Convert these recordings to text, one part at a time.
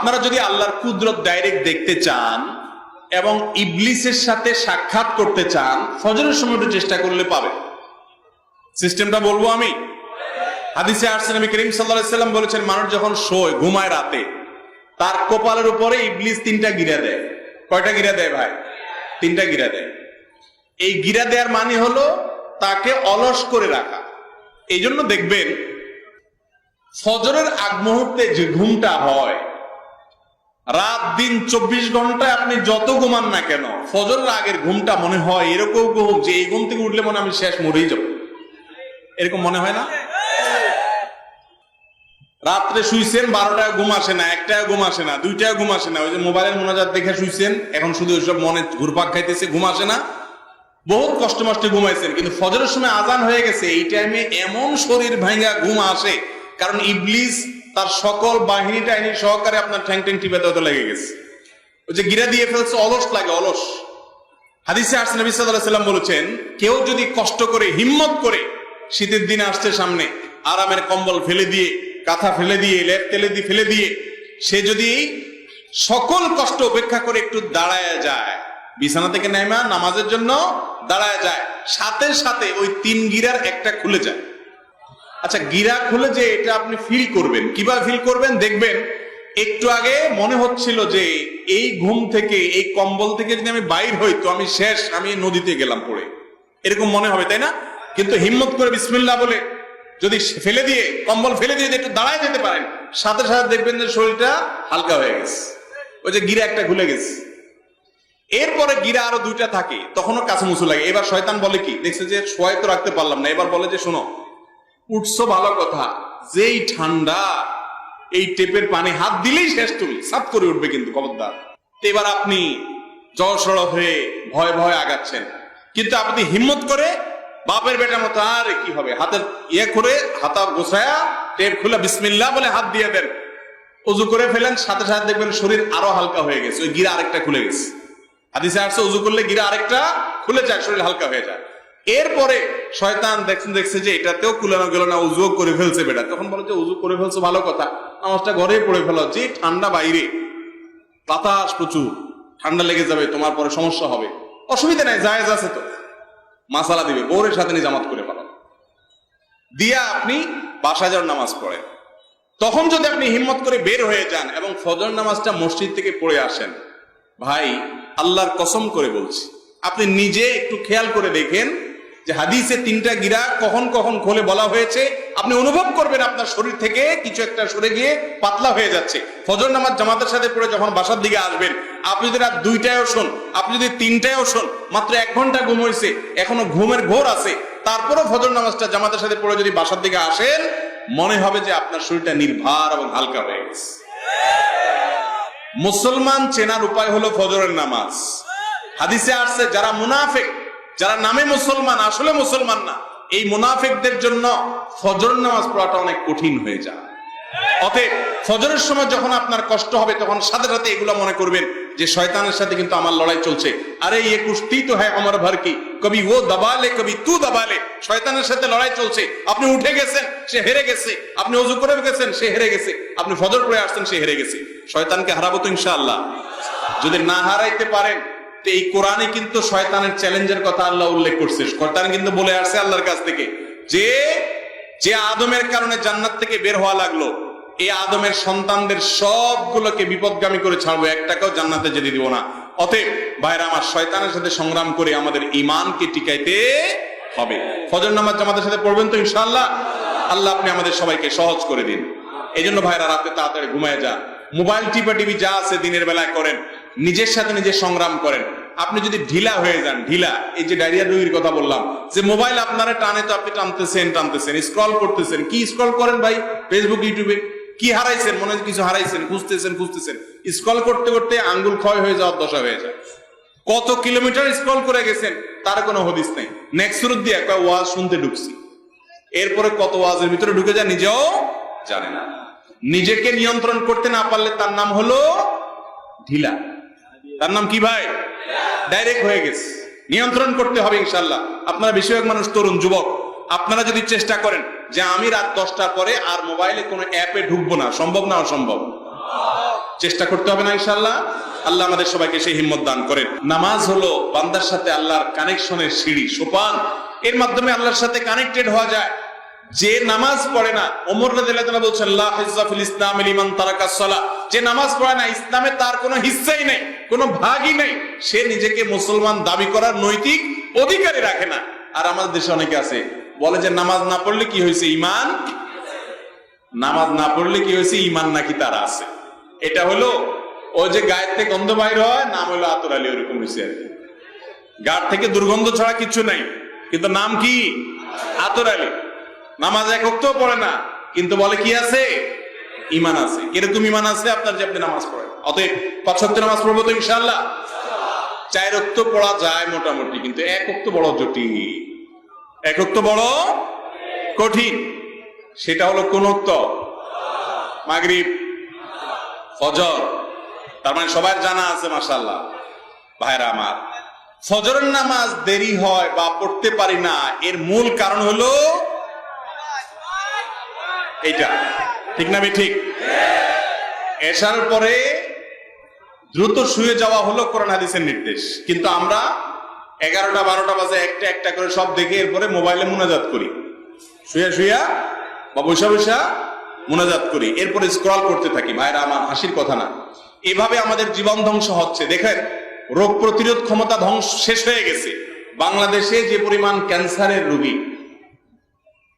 আপনারা যদি আল্লাহর কুদরত ডাইরেক্ট দেখতে চান এবং ইবলিসের সাথে সাক্ষাৎ করতে চান, ফজরের সময় চেষ্টা করলে পাবেন। সিস্টেমটা বলব আমি? হাদিসে আসছে নবী করিম সাল্লাল্লাহু সাল্লাম বলেছেন, মানুষ যখন শোয়, ঘুমায় রাতে, তার কপালের উপরে ইবলিস তিনটা গিরা দেয়। কয়টা গিরা দেয় ভাই? তিনটা গিরা দেয়। এই গিরা দেওয়ার মানে হলো তাকে অলস করে রাখা। এই জন্য দেখবেন, ফজরের আগ মুহূর্তে যে ঘুমটা হয় রাত, দিন, চব্বিশ ঘন্টায় আপনি যত ঘুমান না কেন, ফজরের আগের ঘুমটা মনে হয় এরকম ঘুম যে এই ঘুম থেকে উঠলে মনে আমি শেষ মরেই যাব। এরকম মনে হয় না? রাত্রে শুইছেন, বারোটায় ঘুম আসে না, একটায় ঘুম আসে না, দুইটায় ঘুম আসে না। ওই যে মোবাইলের মোনাজাত দেখে শুইছেন, এখন শুধু ওইসব মনে ঘুরপাক খাইতেছে, ঘুম আসে না। বহুত কষ্ট মষ্টে ঘুমাইছেন, কিন্তু ফজরের সময় আজান হয়ে গেছে, এই টাইমে এমন শরীর ভাঙ্গা ঘুম আসে, কারণ ইবলিস তার সকল বাহিনী টাহিনী সহকারে আপনার ঠ্যাং ঠ্যাং টিপে দেওয়া লেগে গেছে। ওই যে গিরা দিয়ে ফেলছে, অলস লাগে, অলস। হাদিসে আসছে, নবী সাল্লাম বলেছেন, কেউ যদি কষ্ট করে, হিম্মত করে শীতের দিন আসছে সামনে, আরামের কম্বল ফেলে দিয়ে, কাঁথা ফেলে দিয়ে, লেপ তেলে দিয়ে ফেলে দিয়ে, সে যদি সকল কষ্ট উপেক্ষা করে একটু দাঁড়ায় যায়, বিছানা থেকে নেমা নামাজের জন্য দাঁড়ায় যায়, সাথে সাথে ওই তিন গিরার একটা খুলে যায়। আচ্ছা গিরা খুলে যে এটা আপনি ফিল করবেন। কীভাবে ফিল করবেন? দেখবেন, একটু আগে মনে হচ্ছিল যে এই ঘুম থেকে, এই কম্বল থেকে যদি আমি বাইর হই, তো আমি শেষ, আমি নদীতে গেলাম পড়ে। এরকম মনে হবে, তাই না? কিন্তু হিম্মত করে বিসমিল্লাহ বলে যদি ফেলে দিয়ে, কম্বল ফেলে দিয়ে একটু দাঁড়ায় যেতে পারেন, সাথে সাথে দেখবেন যে শরীরটা হালকা হয়ে গেছে। ওই যে গিরা একটা খুলে গেছে। এরপরে গিরা আরও দুইটা থাকে, তখনও কাছে মুসু লাগে। এবার শয়তান বলে কি? দেখছে যে শোয়াই তো রাখতে পারলাম না। এবার বলে যে, শোনো উঠছো ভালো কথা। যেই ঠান্ডা, এই টেপের পানি হাত দিলেই শেষ তুমি সাত করে উঠবে কিন্তু খবরদার। এবার আপনি জড়সড় হয়ে ভয় ভয় আগাচ্ছেন। কিন্তু আপনি হিম্মত করে বাপের বেটার মতো আর কি হবে? হাতের ইয়ে করে, হাতা গোছায়া, টেপ খুলে বিসমিল্লাহ বলে হাত দিয়ে দেন। উজু করে ফেলেন, সাথে সাথে দেখবেন শরীর আরও হালকা হয়ে গেছে। ওই গিরা আরেকটা খুলে গেছে। হাদিসে আসছে, উজু করলে গিরা আরেকটা খুলে যায়, শরীর হালকা হয়ে যায়। এরপরে শয়তান দেখছেন দেখছে যে এটাতেও কুলানো গেল না উজু করে ফেলছে বেটা। তখন বলে যে, উজু করে ফেলছো, ভালো কথা। নামাজটা ঘরে পড়ে ফেলো। যে ঠান্ডা বাইরে। বাতাস প্রচুর। ঠান্ডা লেগে যাবে, তোমার পরে সমস্যা হবে। অসুবিধা নাই, জায়েজ আছে তো। মাসালা দিবে বৌরের সাথে নিয়ে জামাত করে ফেলো। দিয়া আপনি বাসায় যাওয়ার নামাজ পড়েন। তখন যদি আপনি হিম্মত করে বের হয়ে যান এবং ফজর নামাজটা মসজিদ থেকে পড়ে আসেন, ভাই, আল্লাহর কসম করে বলছি, আপনি নিজে একটু খেয়াল করে দেখেন যে হাদিসে তিনটা গিরা কখন কখন খোলে বলা হয়েছে, আপনি অনুভব করবেন আপনার শরীর থেকে কিছু একটা সরে গিয়ে পাতলা হয়ে যাচ্ছে। ফজর নামাজ জামাতের সাথে পড়ে যখন বাসার দিকে আসবেন, আপনি যদি রাত দুইটায়ও শোন, আপনি যদি তিনটায়ও শোন, মাত্র এক ঘণ্টা ঘুম হয়েছে, এখনও ঘুমের ঘোর আছে, তারপরও ফজর নামাজটা জামাতের সাথে পড়ে যদি বাসার দিকে আসেন, মনে হবে যে আপনার শরীরটা নির্ভার এবং হালকা হয়ে গেছে। মুসলমান চেনার উপায় হলো ফজরের নামাজ। হাদিসে আসছে, যারা মুনাফেক যারা নামে মুসলমান, আসলে মুসলমান না, এই মুনাফেকদের জন্য ফজর নামাজ পড়াটা অনেক কঠিন হয়ে যায়। অতএব ফজরের সময় যখন আপনার কষ্ট হবে, তখন সাথে সাথে এগুলো মনে করবেন যে শয়তানের সাথে কিন্তু আমার লড়াই চলছে। আরে ইয়ে কুস্তি তো হ্যাঁ আমার ভর কি? কবি ও দাবালে, কবি তু দাবালে, শয়তানের সাথে লড়াই চলছে। আপনি উঠে গেছেন, সে হেরে গেছে। আপনি অজু করে গেছেন, সে হেরে গেছে। আপনি ফজর করে আসছেন, সে হেরে গেছে। শয়তানকে হারাবো তো ইনশাআল্লাহ। যদি না হারাইতে পারেন এই কোরআনে কিন্তু শয়তানের চ্যালেঞ্জের কথা আল্লাহ উল্লেখ করছে। শয়তান কিন্তু বলে আসছে আল্লাহর কাছ থেকে যে যে আদমের কারণে জান্নাত থেকে বের হওয়া লাগল এই আদমের সন্তানদের সবগুলোকে বিপদগামী করে ছাড়বো একটাকেও জান্নাতে যেতে দিব না। অতএব ভাইরা, আমার শয়তানের সাথে সংগ্রাম করে আমাদের ইমানকে টিকাইতে হবে। ফজর নামাজ জামাতের সাথে পড়বেন তো ইনশাআল্লাহ? আল্লাহ আপনি আমাদের সবাইকে সহজ করে দিন। এই জন্য ভাইরা, রাতে তাড়াতাড়ি ঘুমায় যা মোবাইল টিপা টিভি যা আছে দিনের বেলায় করেন। নিজের সাথে নিজে সংগ্রাম করেন। আপনি যদি ঢিলা হয়ে যান, ঢিলা, এই যে ডায়রিয়া রোগীর কথা বললাম, যে মোবাইল আপনারা টানে তো আপনি টানতেছেন টানতেছেন স্ক্রল করতেছেন। কি স্ক্রল করেন ভাই? ফেসবুক ইউটিউবে কি হারাইছেন? মনে কিছু হারাইছেন, খুঁজতেছেন খুঁজতেছেন। স্ক্রল করতে করতে আঙ্গুল ক্ষয় হয়ে যাওয়ার দশা হয়ে যায়। কত কিলোমিটার স্ক্রল করে গেছেন, তার কোনো হদিস নেই। নেক্সট সুরত দিয়ে একটা ওয়াজ শুনতে ঢুকছি। এরপরে কত ওয়াজের ভিতরে ঢুকে যায় নিজেও জানে না। নিজেকে নিয়ন্ত্রণ করতে না পারলে তার নাম হলো ঢিলা। তার নাম কি ভাই? ডাইরেক্ট হয়ে গেছে। নিয়ন্ত্রণ করতে হবে ইনশাল্লাহ আপনারা বেশিরভাগ মানুষ, তরুণ, যুবক, আপনারা যদি চেষ্টা করেন যে আমি রাত দশটার পরে আর মোবাইলে কোনো অ্যাপে ঢুকবো না, সম্ভব না অসম্ভব? চেষ্টা করতে হবে না ইনশাল্লাহ আল্লাহ আমাদের সবাইকে সেই হিম্মত দান করেন। নামাজ হলো বান্দার সাথে আল্লাহর কানেকশনের সিঁড়ি, সোপান। এর মাধ্যমে আল্লাহর সাথে কানেক্টেড হওয়া যায়। যে নামাজ পড়ে না, ওমর রাদিয়াল্লাহু বলছেন ইসলাম যে নামাজ পড়ে না, ইসলামে তার কোনো হিস্সাই নেই, কোনো ভাগই নেই। সে নিজেকে মুসলমান দাবি করার নৈতিক অধিকারই রাখে না। আর আমাদের দেশে অনেকে আছে, বলে যে নামাজ না পড়লে কি হয়েছে ইমান নামাজ না পড়লে কি হয়েছে ইমান নাকি তার আছে? এটা হলো, ও যে গায়ের থেকে গন্ধ বাইর হয়, নাম হলো আতর আলী, ওরকম হয়েছে আর গার থেকে দুর্গন্ধ ছাড়া কিছু নাই, কিন্তু নাম কি? আতর আলী। নামাজ এক অক্টও পড়ে না, কিন্তু বলে কি আছে? ইমান আছে। কীরকম ইমান আছে? আপনার যে আপনি নামাজ পড়েন। অতএব পাঁচ নামাজ পড়ব তো ইনশাল্লাহ চার অক্ত পড়া যায় মোটামুটি, কিন্তু এক অক্ত বড় জটিল। এক অক্ত বড় কঠিন। সেটা হলো কোন মাগরিব, ফজর। তার মানে সবার জানা আছে মাসাল্লাহ ভাইরা আমার, ফজরের নামাজ দেরি হয় বা পড়তে পারি না। এর মূল কারণ হলো এইটা। ঠিক না ঠিক? এসার পরে দ্রুত শুয়ে যাওয়া হলো কোরআন হাদিসের নির্দেশ। কিন্তু আমরা এগারোটা, বারোটা বাজে একটা একটা করে সব দেখে এরপরে মোবাইলে মোনাজাত করি। শুয়া শুয়া বা বৈশা বৈশা মোনাজাত করি। এরপরে স্ক্রল করতে থাকি। ভাইরা, আমার হাসির কথা না। এভাবে আমাদের জীবন ধ্বংস হচ্ছে। দেখেন, রোগ প্রতিরোধ ক্ষমতা ধ্বংস শেষ হয়ে গেছে। বাংলাদেশে যে পরিমাণ ক্যান্সারের রোগী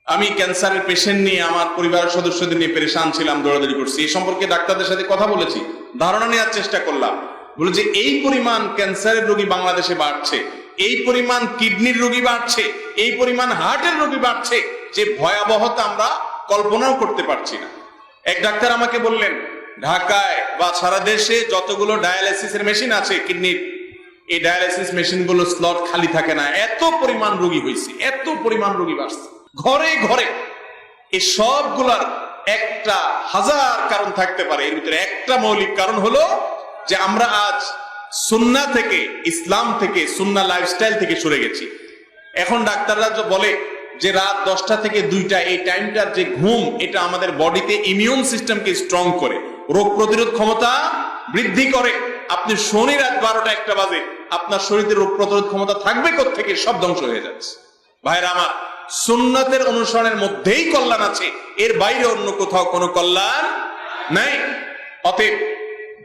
আমি ক্যান্সারের পেশেন্ট নিয়ে আমার পরিবারের সদস্যদের নিয়ে পেরেশান ছিলাম, দৌড়াদৌড়ি করছি। এই সম্পর্কে ডাক্তারদের সাথে কথা বলেছি, ধারণা নেওয়ার চেষ্টা করলাম। বলে যে এই পরিমাণ ক্যান্সারের রোগী বাংলাদেশে বাড়ছে, এই পরিমাণ কিডনির রোগী বাড়ছে, এই পরিমাণ হার্টের রোগী বাড়ছে, যে ভয়াবহতা আমরা কল্পনাও করতে পারছি না। এক ডাক্তার আমাকে বললেন, ঢাকায় বা সারা দেশে যতগুলো ডায়ালিসিসের মেশিন আছে কিডনির, এই ডায়ালিসিস মেশিনগুলো স্লট খালি থাকে না। এত পরিমাণ রোগী হয়েছে এত পরিমাণ রোগী বাড়ছে। ঘরে ঘরে এই সবগুলার একটা হাজার কারণ থাকতে পারে। এর ভিতরে একটা মৌলিক কারণ হলো যে আমরা আজ সুন্না থেকে, ইসলাম থেকে, সুন্না লাইফস্টাইল থেকে সরে গেছি। এখন ডাক্তাররা বলে যে রাত দশটা থেকে দুইটা, এই টাইমটার যে ঘুম, এটা আমাদের বডিতে ইমিউন সিস্টেমকে স্ট্রং করে। রোগ প্রতিরোধ ক্ষমতা বৃদ্ধি করে। আপনি শনি রাত বারোটা একটা বাজে, আপনার শরীরে রোগ প্রতিরোধ ক্ষমতা থাকবে থেকে সব ধ্বংস হয়ে যাচ্ছে। ভাইরা, আমার সুন্নাতের অনুসরণের মধ্যেই কল্যাণ আছে, এর বাইরে অন্য কোথাও কোনো কল্যাণ নাই। অতএব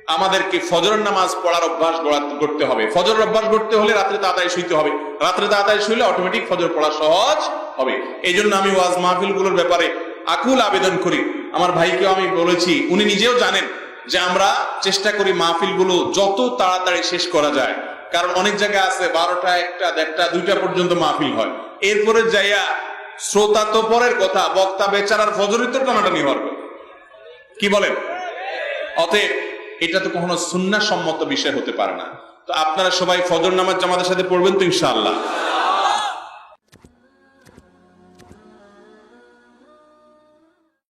আমাদেরকে ফজরের নামাজ পড়ার অভ্যাস করতে হবে। ফজর অভ্যাস করতে হলে রাত্রে তাড়াতাড়ি শুইতে হবে। রাত্রে তাড়াতাড়ি শুইলে অটোমেটিক ফজর পড়া সহজ হবে। এই জন্য আমি ওয়াজ মাহফিলগুলোর ব্যাপারে আকুল আবেদন করি। আমার ভাইকেও আমি বলেছি, উনি নিজেও জানেন যে আমরা চেষ্টা করি মাহফিলগুলো যত তাড়াতাড়ি শেষ করা যায়। কারণ অনেক জায়গা আছে বারোটা, একটা, দেড়টা, দুইটা পর্যন্ত মাহফিল হয়। এরপরে যাইয়া শ্রোতা তো পরের কথা, বক্তা বেচারার ফজরিত নির্ভর করে। কি বলেন? অতএব এটা তো কখনো সুন্না সম্মত বিষয় হতে পারে না। তো আপনারা সবাই ফজর নামাজ জামাতের সাথে পড়বেন তো ইনশাআল্লাহ।